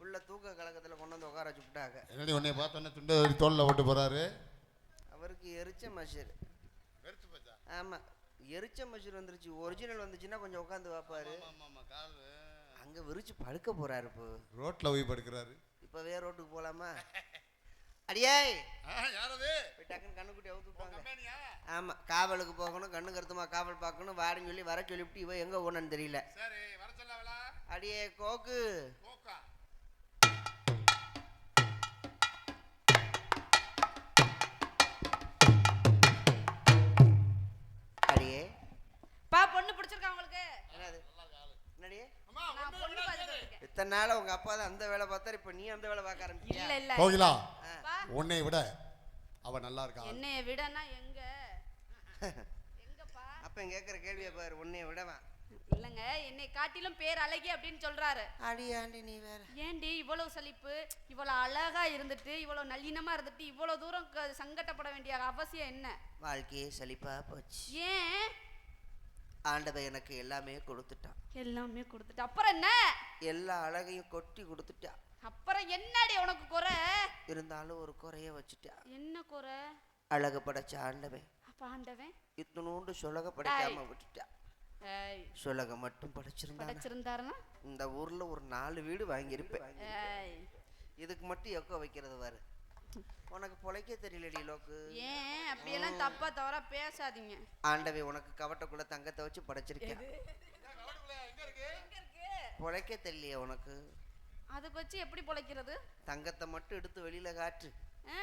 உள்ள தூக்க கலக்கத்துல கொண்டு வந்து உட்கார வச்சுட்டாங்க என்னடி உன்னை பார்த்தோன்னே துண்டை தோல்ல போட்டு போறாரு? அவருக்கு எரிச்ச மஷர் ஆமா. எரிச்ச மஷர் வந்துருச்சு. ஒரிஜினல் வந்துச்சுன்னா கொஞ்சம் உட்காந்து பார்ப்பாரு. அங்க விரிச்சு படுக்க போறாரு இப்போ. ரோட்ல போய் படுக்கிறாரு. இப்பவே ரோட்டுக்கு போலாமா? அடியே யாரது? டக்குன்னு கண்ணுக்குட்டி அவுத்து விட்டாங்க. ஆமா. காவலுக்கு போகணும் கண்ணு கருத்துமா காவல் பார்க்கணும் வாடின்னு சொல்லி வர சொல்லிவிட்டு இவ எங்க போனன்னு தெரியல. சரி வர சொல்லவளா அடியே கோக்கு. நாள் உங்க அப்பா தான் அந்த வேலை பார்த்தாரு இப்ப நீ அந்த வேலை பார்க்க ஆரம்பிச்சியா இல்ல இல்ல கோகிலா உன்னை விட அவ நல்லா இருக்கா? என்னைய விடனா எங்க? எங்கப்பா? அப்ப கேட்குற கேள்வியை பாரு உன்னைய விடவன் இல்லங்க என்னை காட்டிலும் பேர் அழகி அப்படின்னு சொல்றாரு. அடியாண்டி நீ வேற. ஏண்டி இவ்வளவு சலிப்பு? இவ்வளவு அழகா இருந்துட்டு இவ்வளவு நல்லினமா இருந்துட்டு இவ்வளவு தூரம் சங்கடப்பட வேண்டிய அவசியம் என்ன? வாழ்க்கையே சலிப்பா போச்சு. ஏன்? ஆண்டவன் எனக்கு எல்லாமே கொடுத்துட்டான். எல்லாமே கொடுத்துட்டு. அப்புறம் என்ன? எல்லா அழகையும் கொட்டி கொடுத்துட்டான் அப்புறம் என்னடி உனக்கு குறை? இருந்தாலும் ஒரு குறைய வச்சுட்டான் என்ன குறை? அழகு படைச்ச ஆண்டவன். அப்ப ஆண்டவன்? இத்தனோண்டு சுலக படைக்காம விட்டுட்டான் ஏய். சுலக மட்டும் படைச்சிருந்தான்? படைச்சிருந்தாருன்னா? இந்த ஊர்ல ஒரு நாலு வீடு வாங்கியிருப்பேன். இதுக்கு மட்டும் எக்கோ வைக்கிறது பாரு. உனக்கு பொழைக்க தெரியலடி லோக்கு. ஏன்? அப்படியெல்லாம் தப்பா தவறா பேசாதீங்க. ஆண்டவன் உனக்கு கவட்டக்குள்ள தங்கத்தை வச்சு படைச்சிருக்கேன். பொழைக்க தெரியலையே உனக்கு. அதுக்கு வச்சு எப்படி பொழைக்கிறது? தங்கத்தை மட்டும் எடுத்து வெளியில ஆ,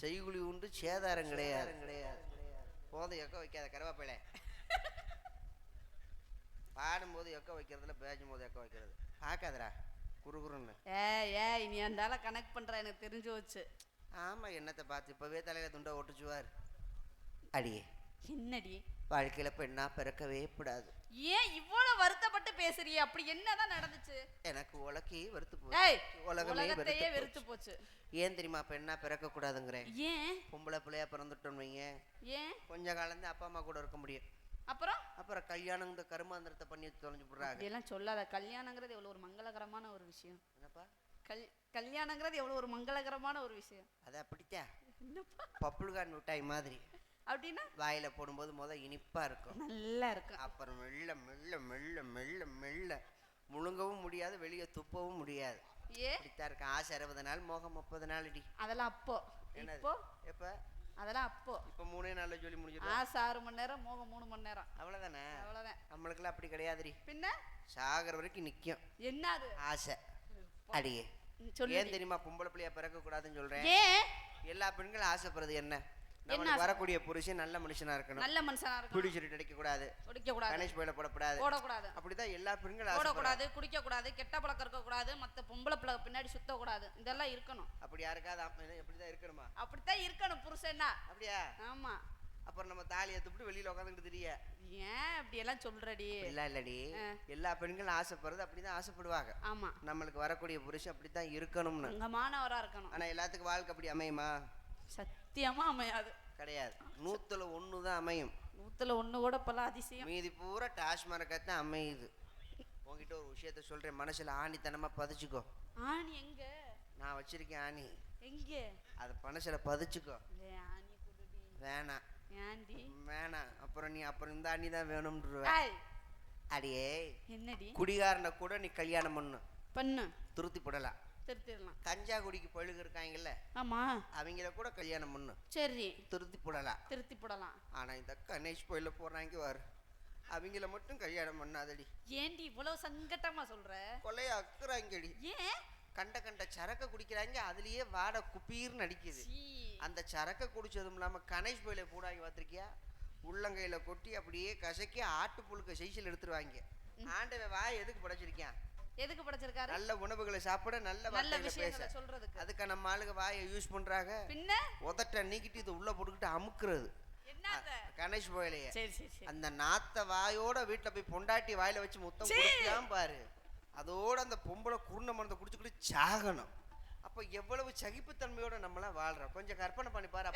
செய்குழி உண்டு சேதாரம் கிடையாது. கிடையாது போதும் எக்க வைக்காத கருவாப்பிலை. பாடும்போது எக்க வைக்கிறதுல பேசும்போது எக்க வைக்கிறது. பார்க்காதடா குறுகுறுன்னு. ஏய் ஏய் நீ அந்தால கனெக்ட் பண்ற எனக்கு தெரிஞ்சு வச்சு ஆமா என்னத்தை பார்த்து இப்பவே தலையில துண்டை ஒட்டுச்சுவார் அடியே. என்னடி? வாழ்க்கையில பெண்ணா பிறக்கவே கூடாது. ஏன் இவ்வளவு வருத்தப்பட்டு பேசுறியே? அப்படி என்னதான் நடந்துச்சு? எனக்கு உலக்கையே வெறுத்து ஏய் போச்சு உலகமே வெறுத்து போச்சு. ஏன் தெரியுமா பெண்ணா பிறக்க கூடாதுங்கிறேன் ஏன்? பொம்பளை பிள்ளையா பிறந்துட்டோம் வைங்க. ஏன்? கொஞ்ச காலம் அப்பா அம்மா கூட இருக்க முடியும். அப்புறம்? அப்புறம் கல்யாணம் இந்த கருமாந்திரத்தை பண்ணி தொலைஞ்சு போடுறாங்க. அப்படியெல்லாம் சொல்லாத. கல்யாணங்கிறது எவ்வளவு ஒரு மங்களகரமான ஒரு விஷயம். என்னப்பா? கல் கல்யாணங்கிறது எவ்வளவு ஒரு மங்களகரமான ஒரு விஷயம். அது அப்படித்தான் பப்புள்கான் மிட்டாய் மாதிரி. அப்படின்னா? வாயில போடும்போது முத இனிப்பா இருக்கும். நல்லா இருக்கும். அப்புறம் மெல்ல மெல்ல மெல்ல மெல்ல மெல்ல. முழுங்கவும் முடியாது வெளியே துப்பவும் முடியாது. இப்படித்தான் இருக்கும். ஆசை அறுபது நாள் மோகம் முப்பது நாள் அடி அதெல்லாம் அப்போ. இப்போ? எப்ப? அதெல்லாம் அப்போ. இப்ப மூணே நாள்ல சொல்லி முடிஞ்சிடும் ஆசை ஆறு மணி நேரம் மோகம் மூணு மணி நேரம். அவ்வளவுதானே? அவ்வளவுதான். நம்மளுக்கெல்லாம் அப்படி கிடையாதுடி. பின்ன? சாகிற வரைக்கும் நிக்கும். என்னது ஆசை. அடியே. ஏன் தெரியுமா பொம்பளை பிள்ளையா பிறக்க கூடாதுன்னு சொல்றேன் எல்லா பெண்களும் ஆசைப்படுறது என்ன? வரக்கூடிய புருஷன் நல்ல மனுஷனா இருக்கணும். நல்ல மனுஷனா இருக்கணும். குடி சுருட்டு அடிக்க கூடாது குடிக்க கூடாது கணேஷ் போயில போடக்கூடாது. ஓடக்கூடாது அப்படிதான் எல்லா பெண்களும் ஓடக்கூடாது குடிக்க கூடாது கெட்ட பழக்கம் இருக்க கூடாது மத்த பொம்பளை பிள்ளை பின்னாடி சுத்த கூடாது இதெல்லாம் இருக்கணும். அப்படி யாருக்காவது அப்ப இது எப்படிதான் இருக்கணுமா? அப்படித்தான் இருக்கணும் புருஷன்னா. அப்படியா? ஆமா. அப்புறம் நம்ம தாலியை துப்பிட்டு வெளியில உட்காந்துக்கிட்டு தெரிய. ஏன் அப்படி எல்லாம் சொல்றடி? இல்ல இல்லடி. எல்லா பெண்களும் ஆசைப்படுறது அப்படிதான் ஆசைப்படுவாங்க. ஆமா. நம்மளுக்கு வரக்கூடிய புருஷன் அப்படித்தான் இருக்கணும்னு. அங்கமானவரா இருக்கணும். ஆனா எல்லாத்துக்கும் வாழ்க்கை அப்படி அமையுமா? சத்தியமா அமையாது. கிடையாது. நூத்துல ஒண்ணுதான் அமையும். நூத்துல ஒண்ணு கூட பல அதிசயம். மீதி பூரா டாஸ்மார்க்கத்தான் அமையுது. உன்கிட்ட ஒரு விஷயத்த சொல்றேன். மனசுல ஆணித்தனமா பதிச்சுக்கோ. ஆணி எங்க? நான் வச்சிருக்கேன் ஆணி. எங்க? அதை மனசுல பதிச்சுக்கோ. ஏய், ஆணி குடுடி. வேணாம். ஏண்டி வேணாம். அப்புறம் நீ அப்புறம் இந்த அண்ணி தான் வேணும்ன்ற அடியே என்னடி? குடிகாரனை கூட நீ கல்யாணம் பண்ணு. பண்ணு. துருத்தி போடலாம். திருத்திடலாம். கஞ்சா குடிக்கு பழுகு இருக்காங்கல்ல ஆமா. அவங்கள கூட கல்யாணம் பண்ணு. சரி. துருத்தி போடலாம். திருத்தி போடலாம். ஆனா இந்த கணேஷ் கோயில போறாங்க வாரு அவங்கள மட்டும் கல்யாணம் பண்ணாதடி. ஏண்டி இவ்வளவு சங்கட்டமா சொல்ற? கொலைய அக்குறாங்கடி ஏன்? கண்ட கண்ட சரக்க குடிக்கிறாங்க அதுலயே வாடை குப்பீர்னு அடிக்குது. அந்த சரக்க குடிச்சதும் இல்லாம கணேஷ் கோயில போடாங்க பார்த்திருக்கியா உள்ளங்கையில கொட்டி அப்படியே கசக்கி ஆட்டு புழுக்க செய்சில் எடுத்துருவாங்க. ஆண்டவன் வாய் எதுக்கு படைச்சிருக்கான் எதுக்கு படைச்சிருக்காரு? நல்ல உணவுகளை சாப்பிட நல்ல நல்ல விஷயங்களை சொல்றதுக்கு. அதுக்கு நம்ம ஆளுங்க வாயை யூஸ் பண்றாங்க. பின்ன? உதட்ட நீக்கிட்டு இது உள்ள போட்டுக்கிட்டு அமுக்குறது. கணேஷ் சரி அந்த நாத்த வாயோட வீட்டுல போய் பொண்டாட்டி வாயில வச்சு முத்தம். கொடுக்கலாம் பாரு. அதோட அந்த பொம்பளை குருண மருந்தை குடிச்சுக்கிட்டு சாகணும். அப்ப எவ்வளவு சகிப்புத்தன்மையோட நம்மளாம் வாழ்றோம். கொஞ்சம் கற்பனை பண்ணி பாரு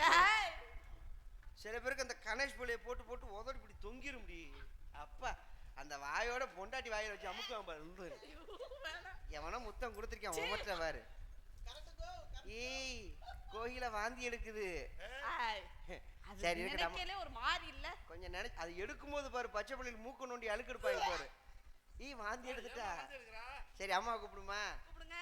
சில பேருக்கு அந்த கணேஷ் பிள்ளைய போட்டு போட்டு உதடி இப்படி தொங்கிரும் முடி அப்பா அந்த வாயோட பொண்டாட்டி வாயில வச்சு அமுக்குவான் பாரு. எவனோ முத்தம் கொடுத்துருக்கான் உமட்ட பாரு. ஏய் கோயில வாந்தி எடுக்குது. சரி ஒரு மாதிரி இல்ல. கொஞ்சம் நினை அது எடுக்கும்போது பாரு பச்சை பிள்ளைகள் மூக்கு நோண்டி அழுக்கு எடுப்பாங்க பாரு. ஈ வாந்தி எடுத்துட்டா? சரி அம்மா கூப்பிடுமா? கூப்பிடுங்க.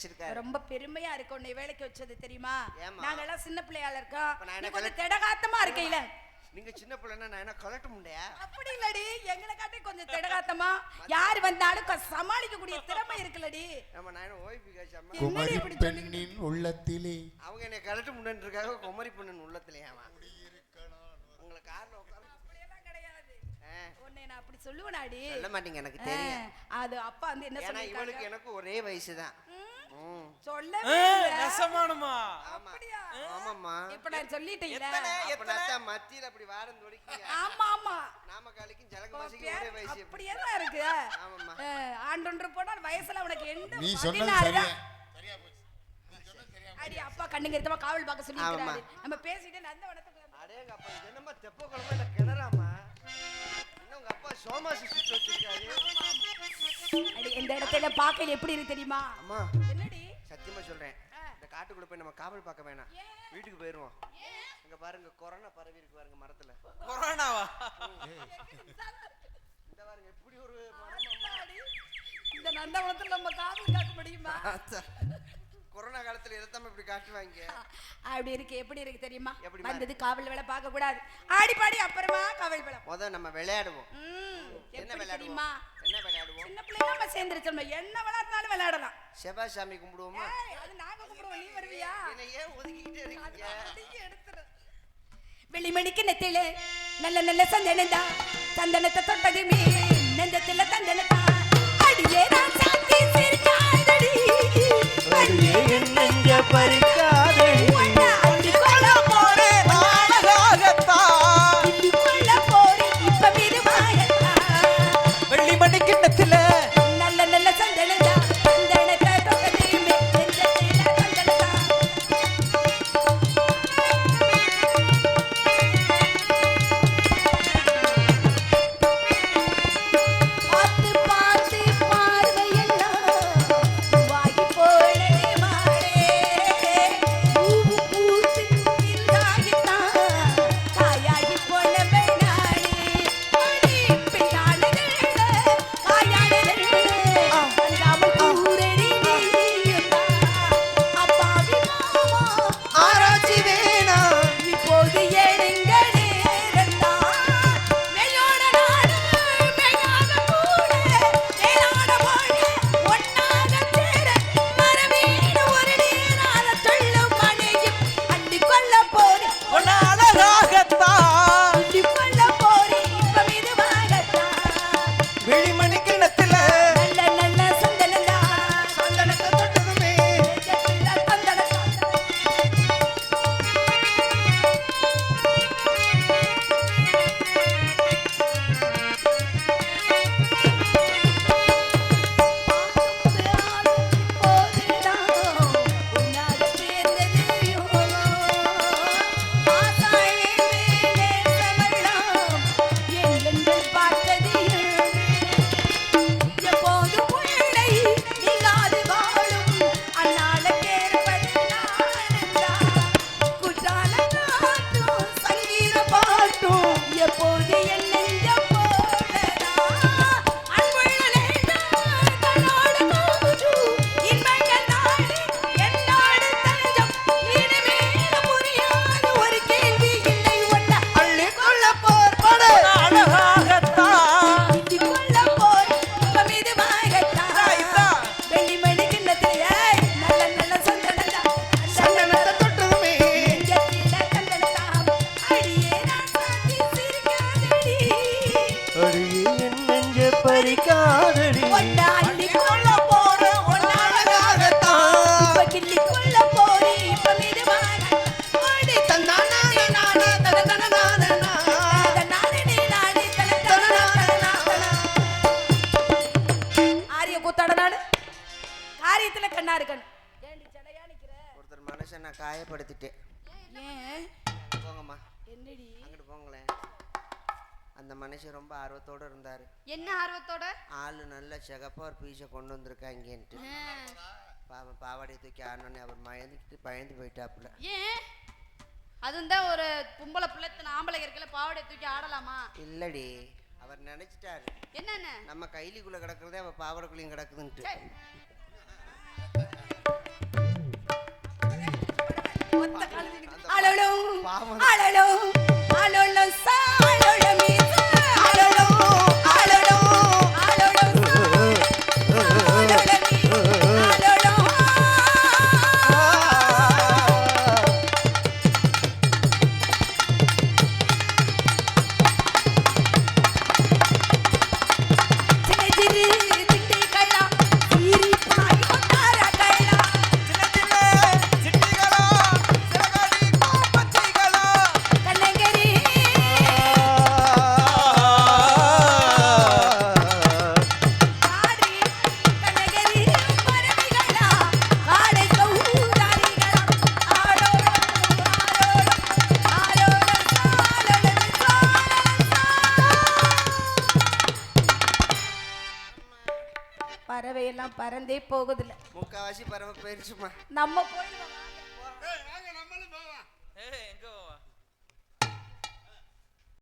வச்சிருக்காரு. ரொம்ப பெருமையா இருக்கு உன்னை வேலைக்கு வச்சது தெரியுமா? நாங்க எல்லாம் சின்ன பிள்ளையால இருக்கோம். நீ என்ன கொஞ்சம் திடகாத்தமா இருக்கையில. நீங்க சின்ன பிள்ளைன்னா நான் என்ன கலட்ட முடியா அப்படி இல்லடி எங்களை காட்டி கொஞ்சம் திடகாத்தமா. யார் வந்தாலும் கொ- சமாளிக்கக்கூடிய திறமை இருக்குல்லடி நம்ம நான் ஓய்வு என்னடி குமரி பெண்ணின் உள்ளத்திலே. அவங்க என்னை கலட்ட முடியன்றதுக்காக குமரி பொண்ணு உள்ளத்துலயாமா உங்களை கார்ல உட்கார அப்படியெல்லாம் கிடையாது. உன்னை நான் அப்படி சொல்லுவேனாடி. சொல்ல மாட்டீங்க எனக்கு தெரியும். அது அப்பா வந்து என்ன இவளுக்கு சொல்லிருக்காங்க எனக்கு ஒரே வயசு தான் நெசமானுமா? அப்படியா? ஆமாம்மா. இப்ப நான் சொல்லிட்டேன்ல. அப்ப நான் மத்தியில அப்படி வாரம் தொடிக்கீங்க ஆமா ஆமா. நாமக்காலிக்கும் ஜலக உன் மாசிக்கும் பேர் ஒரே வயசு அப்படியே தான் இருக்கு. ஆமாம்மா. அஹ், ஆண்டொன்று போனால் வயசுல உனக்கு எந்த நீ சொன்னது பதினாறு. சரியா? தான். அடி அப்பா கண்ணுங்க இருத்தமா காவல் பார்க்க சொல்லி ஆமாம்மா. நம்ம பேசிட்டு நந்தவனத்துக்கு அடேங்க அப்பா இது என்னம்மா தெப்ப குழம்பு இல்ல கிணறாமா இன்னும் அப்பா சோமா சுட்டு வச்சிருக்காரு? அடி இந்த இடத்துல பார்க்கையில எப்படி இருக்கு தெரியுமா? அம்மா. ஆ. இந்த காட்டுக்குள்ள போய் நம்ம காவல் பார்க்க வேணாம்? வீட்டுக்கு போயிருவோம். இங்க பாருங்க கொரோனா பரவி இருக்கு பாருங்க மரத்துல. கொரோனாவா? இந்த பாருங்க எப்படி ஒரு இந்த நந்தவனத்துல நம்ம காவல் காக்க முடியுமா. கொரோனா காலத்துல எதைத்தாம இப்படி காட்டுவாங்க? அப்படி இருக்கு எப்படி இருக்கு தெரியுமா? எப்படிம்மா வந்தது காவல் வேலை பார்க்க கூடாது ஆடி பாடி அப்புறமா காவல் வேலை. முத நம்ம விளையாடுவோம். என்ன எப்படி தெரியுமா? என்ன விளையாடுவோம்? சின்ன பிள்ளைங்க நம்ம சேர்ந்துருச்சோம் என்ன விளையாடுனாலும் விளையாடலாம். செவ்வாய் சாமி கும்பிடுவோமா அது நாங்க கூப்பிடுவோம் நீ வருவியா? என்னை ஏன் ஒதுக்கிக்கிட்டே இருக்கீங்க? எடுத்துரு. வெளிமணிக்கு நெத்தில நல்ல நல்ல சந்தனந்தா சந்தனத்தை தொட்டதுமே நெஞ்சத்துல தந்தனத்தா அடியே நான் சாத்தி சிரிக்காதடி அடியே என் நெஞ்ச. காதலி காதலி இருந்தாரு என்ன ஆர்வத்தோட? ஆளு நல்ல சிகப்பா ஒரு பீஸை கொண்டு வந்திருக்காங்கன்ட்டு பாவம் பாவாடையை தூக்கி ஆடனே அவர் பயந்துக்கிட்டு பயந்து போயிட்டாப்புல. ஏன்? அதுவும் தான் ஒரு பொம்பளை பிள்ளைத்தன ஆம்பளை இருக்கல பாவாடை தூக்கி ஆடலாமா? இல்லடி அவர் நினைச்சிட்டாரு. என்னென்ன? நம்ம கைலிக்குள்ள கிடக்குறதே அவ பாவாடைக்குள்ளேயும் கிடக்குதுன்ட்டு. பாவம். அலலோ அலலோ சாலலோ பறவை எல்லாம் பறந்தே போகுதுல